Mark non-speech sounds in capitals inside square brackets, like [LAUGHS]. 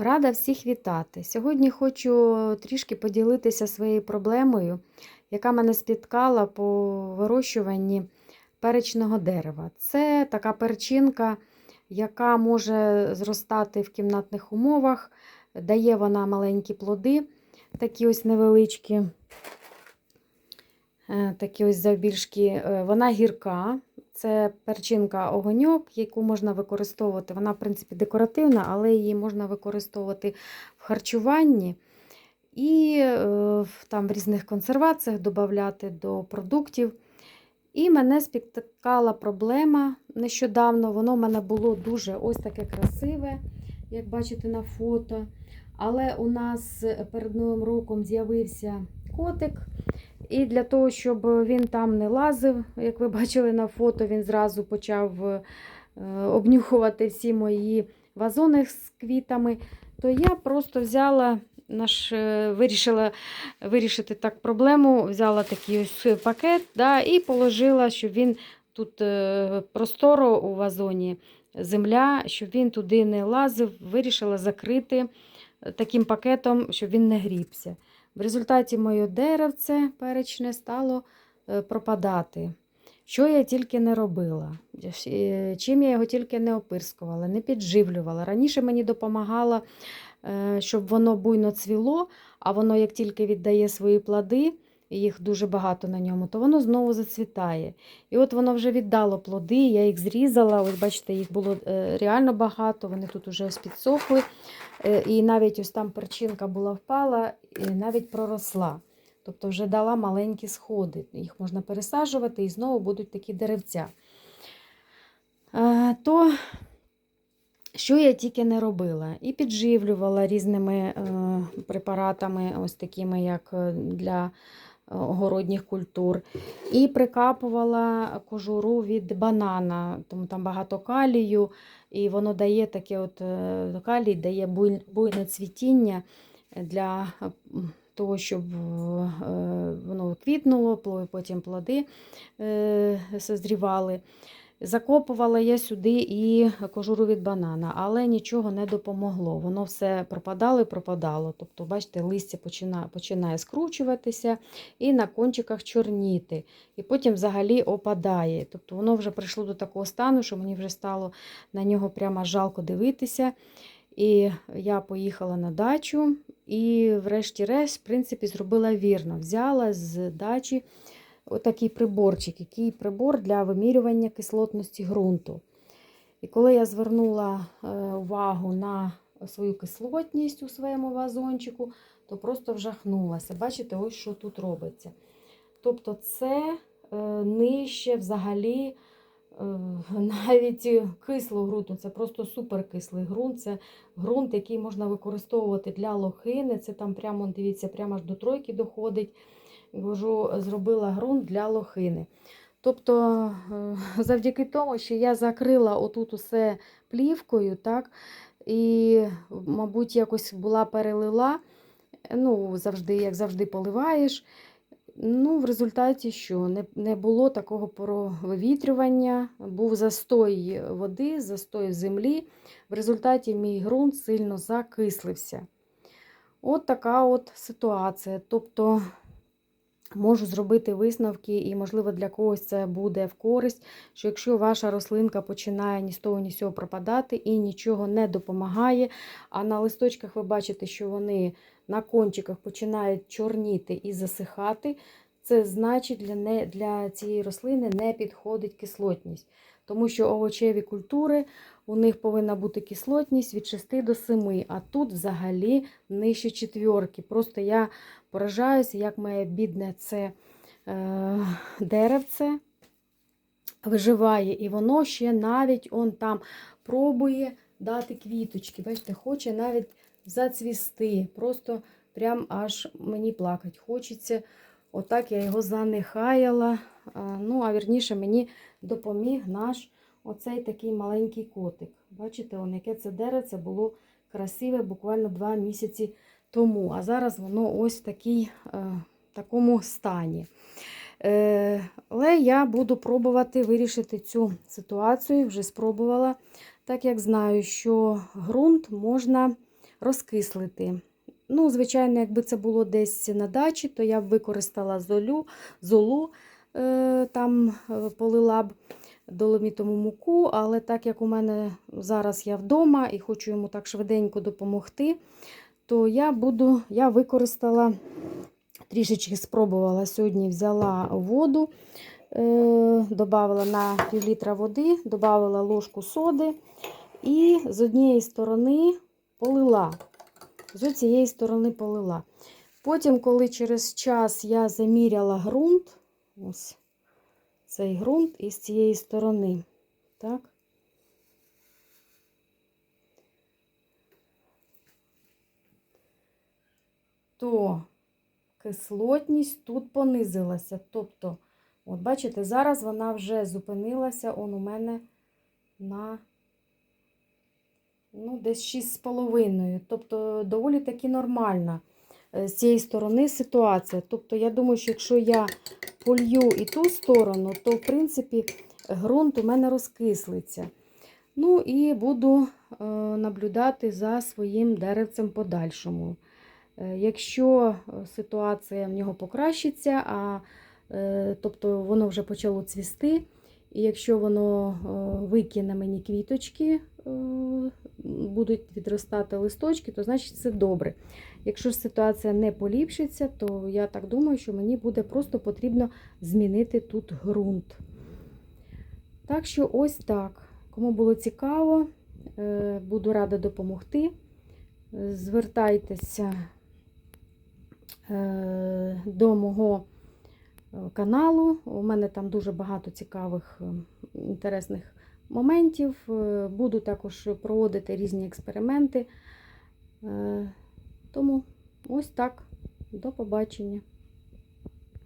Рада всіх вітати. Сьогодні хочу трішки поділитися своєю проблемою, яка мене спіткала по вирощуванні перечного дерева. Це така перчинка, яка може зростати в кімнатних умовах, дає вона маленькі плоди, такі ось невеличкі, е, такі ось завбільшки. Е, Вона гірка. Це перчинка огоньок, яку можна використовувати. Вона, в принципі, декоративна, але її можна використовувати в харчуванні і е, там в різних консерваціях додати до продуктів. І мене спіткала проблема нещодавно. Воно в мене було дуже ось таке красиве, як бачите на фото. Але у нас перед Новим роком з'явився котик. І для того, щоб він там не лазив, як ви бачили на фото, він зразу почав е, обнюхувати всі мої вазони з квітами, то я просто взяла наш, е, вирішила вирішити так проблему, взяла такий ось пакет да, і положила, щоб він тут е, просторо у вазоні, земля, щоб він туди не лазив, вирішила закрити таким пакетом, щоб він не грібся. В результаті моє деревце перечне стало е, пропадати. Що я тільки не робила, Е, чим я його тільки не опирскувала, не підживлювала. Раніше мені допомагало, е, щоб воно буйно цвіло, а воно як тільки віддає свої плоди, їх дуже багато на ньому, то воно знову зацвітає. І от воно вже віддало плоди, я їх зрізала. Ось бачите, їх було е, реально багато, вони тут уже ось підсохли. Е, І навіть ось там перчинка була впала, і навіть проросла. Тобто вже дала маленькі сходи. Їх можна пересаджувати і знову будуть такі деревця. Е, То, що я тільки не робила? І підживлювала різними препаратами, ось такими, як для огородніх культур. І прикапувала кожуру від банана, тому там багато калію, і воно дає таке от е, калій, дає буйне цвітіння для того, щоб е, воно квітнуло, потім плоди е, созрівали. Закопувала я сюди і кожуру від банана, але нічого не допомогло. Воно все пропадало і пропадало. Тобто, бачите, листя починає, починає скручуватися і на кончиках чорніти. І потім взагалі опадає. Тобто воно вже прийшло до такого стану, що мені вже стало на нього прямо жалко дивитися. І я поїхала на дачу і, врешті-решт, в принципі, зробила вірно. Взяла з дачі отакий приборчик, який прибор для вимірювання кислотності ґрунту. І коли я звернула е, увагу на свою кислотність у своєму вазончику, то просто вжахнулася. Бачите, ось що тут робиться. Тобто, це е, нижче взагалі е, навіть кислого ґрунту. Це просто суперкислий ґрунт. Це ґрунт, який можна використовувати для лохини. Це там прямо, дивіться, прямо аж до тройки доходить. Кажу, зробила ґрунт для лохини. Тобто, е, [LAUGHS] завдяки тому, що я закрила отут усе плівкою, так, і, мабуть, якось була перелила, ну, завжди, як завжди, поливаєш. Ну, в результаті що? Не, не було такого провивітрювання, був застой води, застой землі. В результаті мій ґрунт сильно закислився. От така от ситуація. Тобто можу зробити висновки, і, можливо, для когось це буде в користь, що якщо ваша рослинка починає ні з того, ні з цього пропадати і нічого не допомагає, а на листочках ви бачите, що вони на кончиках починають чорніти і засихати, це значить для, не, для цієї рослини не підходить кислотність. Тому що овочеві культури, у них повинна бути кислотність від 6 до 7, а тут взагалі нижче четвірки. Просто я поражаюся, як моє бідне це е, деревце виживає. І воно ще навіть он там пробує дати квіточки. Бачите, хоче навіть зацвісти. Просто прям аж мені плакать хочеться. Отак я його занехаяла. Ну, а вірніше мені допоміг наш оцей такий маленький котик. Бачите, он, яке це деревце було красиве буквально два місяці тому. А зараз воно ось в такій, е, такому стані. Е, але я буду пробувати вирішити цю ситуацію, вже спробувала, так як знаю, що ґрунт можна розкислити. Ну, звичайно, якби це було десь на дачі, то я б використала золю, золу, е, там е, полила б доломітому муку, але так як у мене зараз я вдома і хочу йому так швиденько допомогти, то я буду, я використала трішечки спробувала сьогодні, взяла воду, е, додавала на пів літра води, додавала ложку соди і з однієї сторони полила. З цієї сторони полила. Потім, коли через час я заміряла ґрунт, ось цей ґрунт із цієї сторони, так, то кислотність тут понизилася. Тобто, от бачите, зараз вона вже зупинилася он у мене на ну, десь 6,5. Тобто, доволі таки нормальна е, з цієї сторони ситуація. Тобто, я думаю, що якщо я полью і ту сторону, то, в принципі, ґрунт у мене розкислиться. Ну і буду е, наблюдати за своїм деревцем подальшому. Е, Якщо е, ситуація в нього покращиться, а тобто воно вже почало цвісти, і якщо воно викине мені квіточки, будуть відростати листочки, то значить це добре. Якщо ж ситуація не поліпшиться, то я так думаю, що мені буде просто потрібно змінити тут ґрунт. Так що ось так. Кому було цікаво, е, буду рада допомогти. Звертайтеся е, до мого е, каналу. У мене там дуже багато цікавих інтересних моментів. Е, Буду також проводити різні експерименти. Е, Тому ось так. До побачення.